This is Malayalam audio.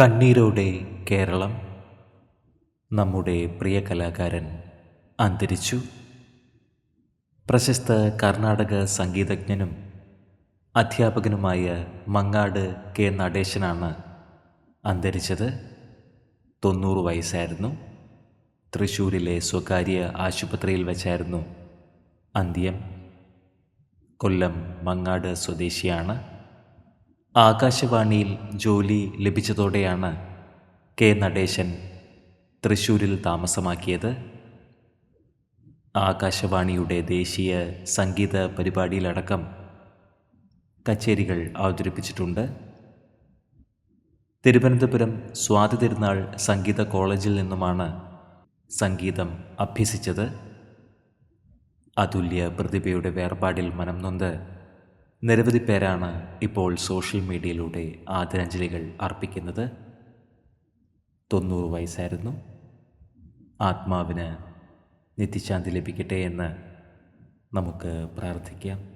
കണ്ണീരോടെ കേരളം നമ്മുടെ പ്രിയ കലാകാരൻ അന്തരിച്ചു. പ്രശസ്ത കർണാടക സംഗീതജ്ഞനും അധ്യാപകനുമായ മങ്ങാട് കെ നടേശനാണ് അന്തരിച്ചത്. തൊണ്ണൂറ് വയസ്സായിരുന്നു. തൃശ്ശൂരിലെ സ്വകാര്യ ആശുപത്രിയിൽ വെച്ചായിരുന്നു അന്ത്യം. കൊല്ലം മങ്ങാട് സ്വദേശിയാണ്. ആകാശവാണിയിൽ ജോലി ലഭിച്ചതോടെയാണ് കെ നടേശൻ തൃശ്ശൂരിൽ താമസമാക്കിയത്. ആകാശവാണിയുടെ ദേശീയ സംഗീത പരിപാടിയിലടക്കം കച്ചേരികൾ അവതരിപ്പിച്ചിട്ടുണ്ട്. തിരുവനന്തപുരം സ്വാതി തിരുനാൾ സംഗീത കോളേജിൽ നിന്നുമാണ് സംഗീതം അഭ്യസിച്ചത്. അതുല്യ പ്രതിഭയുടെ വേർപാടിൽ മനം നൊന്ത് നിരവധി പേരാണ് ഇപ്പോൾ സോഷ്യൽ മീഡിയയിലൂടെ ആദരാഞ്ജലികൾ അർപ്പിക്കുന്നത്. തൊണ്ണൂറ് വയസ്സായിരുന്നു. ആത്മാവിന് നിത്യശാന്തി ലഭിക്കട്ടെ എന്ന് നമുക്ക് പ്രാർത്ഥിക്കാം.